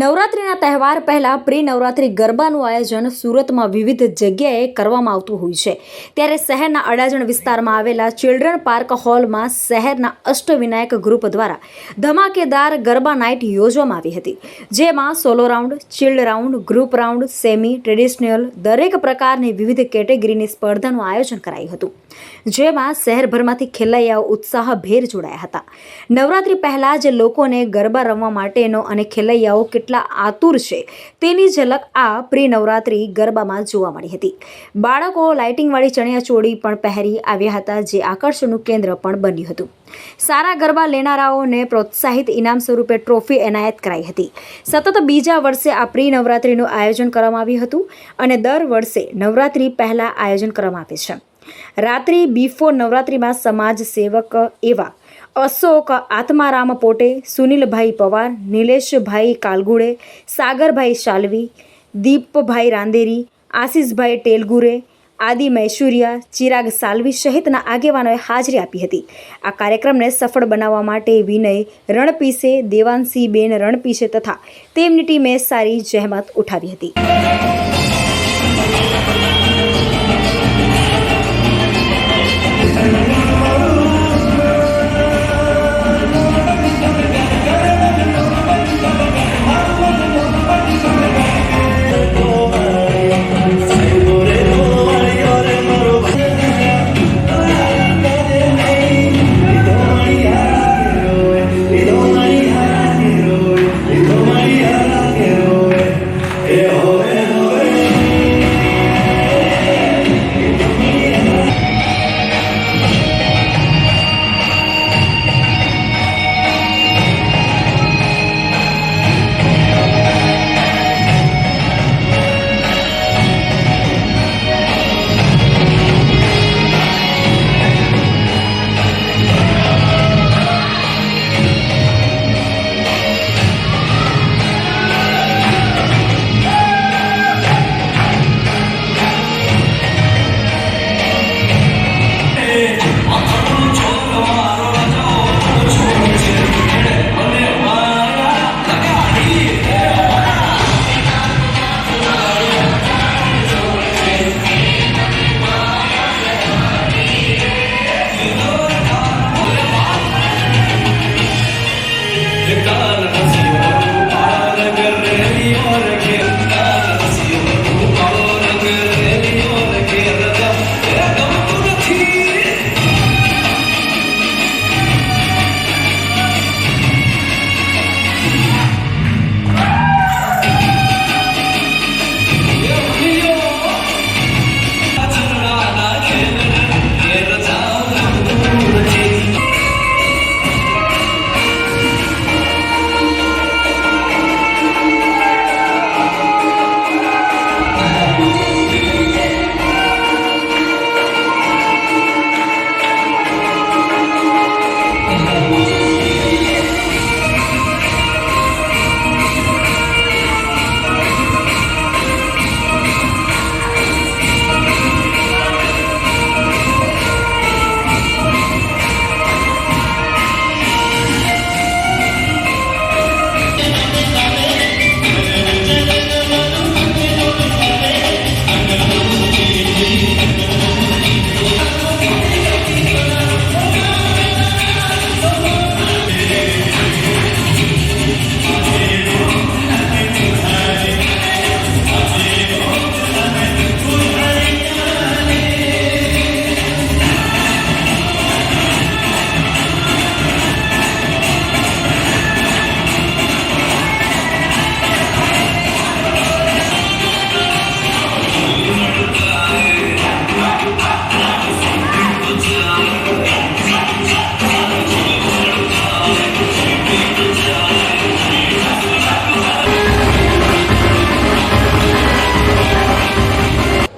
નવરાત્રિના તહેવાર પહેલાં પ્રી નવરાત્રિ ગરબાનું આયોજન સુરતમાં વિવિધ જગ્યાએ કરવામાં આવતું હોય છે. ત્યારે શહેરના અડાજણ વિસ્તારમાં આવેલા ચિલ્ડ્રન પાર્ક હોલમાં શહેરના અષ્ટવિનાયક ગ્રુપ દ્વારા ધમાકેદાર ગરબા નાઇટ યોજવામાં આવી હતી. જેમાં solo round, child round, group round, semi traditional દરેક પ્રકારની વિવિધ કેટેગરીની સ્પર્ધાનું આયોજન કરાયું હતું. જેમાં શહેરભરમાંથી ખેલૈયાઓ ઉત્સાહભેર જોડાયા હતા. નવરાત્રિ પહેલાં જ લોકોને ગરબા રમવા માટેનો અને ખેલૈયાઓ કેટલા આતુર છે તેની ઝલક આ પ્રી નવરાત્રિ ગરબામાં જોવા મળી હતી. બાળકો લાઇટિંગવાળી ચણિયાચોળી પણ પહેરી આવ્યા હતા, જે આકર્ષણનું કેન્દ્ર પણ બન્યું હતું. સારા ગરબા લેનારાઓને પ્રોત્સાહિત ઇનામ સ્વરૂપે ટ્રોફી એનાયત કરાઈ હતી. સતત બીજા વર્ષે આ પ્રી નવરાત્રિનું આયોજન કરવામાં આવ્યું હતું અને દર વર્ષે નવરાત્રિ પહેલાં આયોજન કરવામાં આવે છે. રાત્રિ બિફોર નવરાત્રિમાં સમાજ સેવક એવા અશોક આત્મારામ પોટે સુનિલભાઈ પવાર, નિલેશભાઈ કાલગુડે, સાગરભાઈ શાલવી, દીપભાઈ રાંદેરી, આશીષભાઈ ટેલગુરે, આદિ મૈસુરિયા, ચિરાગ સાલવી સહિતના આગેવાનોએ હાજરી આપી હતી. આ કાર્યક્રમને સફળ બનાવવા માટે વિનય રણપીસે, દેવાંશીબેન રણપીસે તથા તેમની ટીમે સારી જહેમત ઉઠાવી હતી.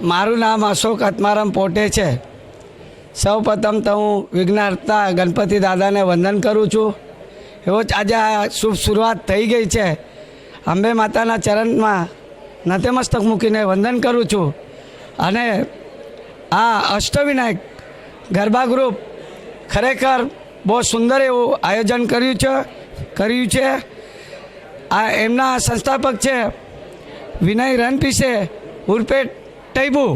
મારું નામ અશોક આત્મારામ પોટે છે. સૌ પ્રથમ તો હું વિઘ્નાર્થતા ગણપતિ દાદાને વંદન કરું છું. એવો જ આજે આ શુભ શરૂઆત થઈ ગઈ છે. અંબે માતાના ચરણમાં નતમસ્તક મૂકીને વંદન કરું છું. અને આ અષ્ટવિનાયક ગરબા ગ્રુપ ખરેખર બહુ સુંદર એવું આયોજન કર્યું છે કર્યું છે. આ એમના સંસ્થાપક છે વિનય રનપીસે ઉર્ફે ટૈબુ.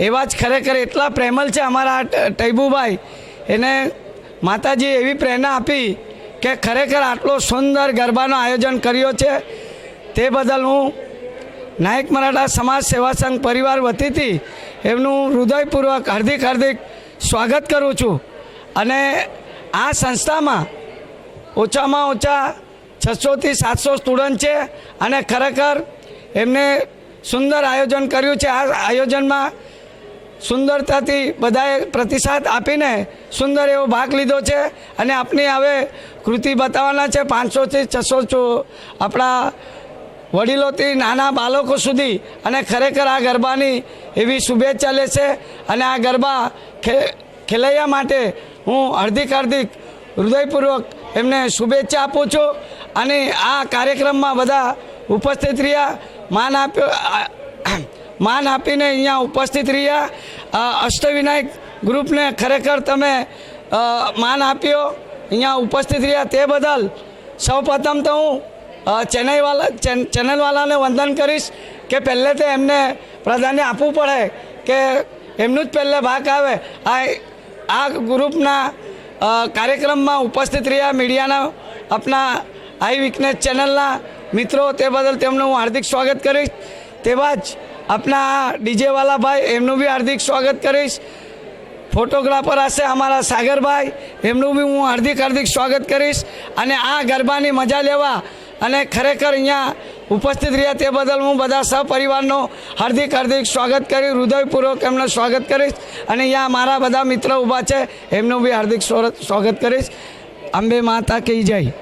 એવા જ ખરેખર એટલા પ્રેમલ છે અમારા ટૈબુભાઈ. એને માતાજીએ એવી પ્રેરણા આપી કે ખરેખર આટલો સુંદર ગરબાનો આયોજન કર્યો છે. તે બદલ હું નાયક મરાઠા સમાજ સેવા સંઘ પરિવાર વતીથી એમનું હૃદયપૂર્વક હાર્દિક હાર્દિક સ્વાગત કરું છું. અને આ સંસ્થામાં ઓછામાં ઓછા છસોથી સાતસો સ્ટુડન્ટ છે અને ખરેખર એમને સુંદર આયોજન કર્યું છે. આ આયોજનમાં સુંદરતાથી બધાએ પ્રતિસાદ આપીને સુંદર એવો ભાગ લીધો છે અને આપની હવે કૃતિ બતાવવાના છે. પાંચસોથી છસો છો આપણા વડીલોથી નાના બાળકો સુધી અને ખરેખર આ ગરબાની એવી શુભેચ્છા લેશે અને આ ગરબા ખેલૈયા માટે હું હાર્દિક હાર્દિક હૃદયપૂર્વક એમને શુભેચ્છા આપું છું. અને આ કાર્યક્રમમાં બધા ઉપસ્થિત રહ્યા. માન આપ્યો માન આપીને અહીંયા ઉપસ્થિત રહ્યા. અષ્ટવિનાયક ગ્રુપને ખરેખર તમે માન આપ્યો. અહીંયા ઉપસ્થિત રહ્યા તે બદલ સૌપ્રથમ તો હું ચેન્નઈવાલા ચેનલવાલાને વંદન કરીશ કે પહેલે તો એમને પ્રાધાન્ય આપવું પડે કે એમનું જ પહેલે ભાગ આવે. આ આ ગ્રુપના કાર્યક્રમમાં ઉપસ્થિત રહ્યા મીડિયાના આપણા આઈ વિકનેસ ચેનલના મિત્રો, તે બદલ તેમનું હું હાર્દિક સ્વાગત કરીશ. તેવા જ આપણા ડીજેવાલા ભાઈ, એમનું બી હાર્દિક સ્વાગત કરીશ. ફોટોગ્રાફર હશે અમારા સાગરભાઈ, એમનું બી હું હાર્દિક હાર્દિક સ્વાગત કરીશ. અને આ ગરબાની મજા લેવા અને ખરેખર અહીંયા ઉપસ્થિત રહ્યા તે બદલ હું બધા સહપરિવારનો હાર્દિક હાર્દિક સ્વાગત કરી, હૃદયપૂર્વક એમનું સ્વાગત કરીશ. અને અહીંયા મારા બધા મિત્રો ઊભા છે, એમનું બી હાર્દિક સ્વાગત કરીશ. અંબે માતા કી જય.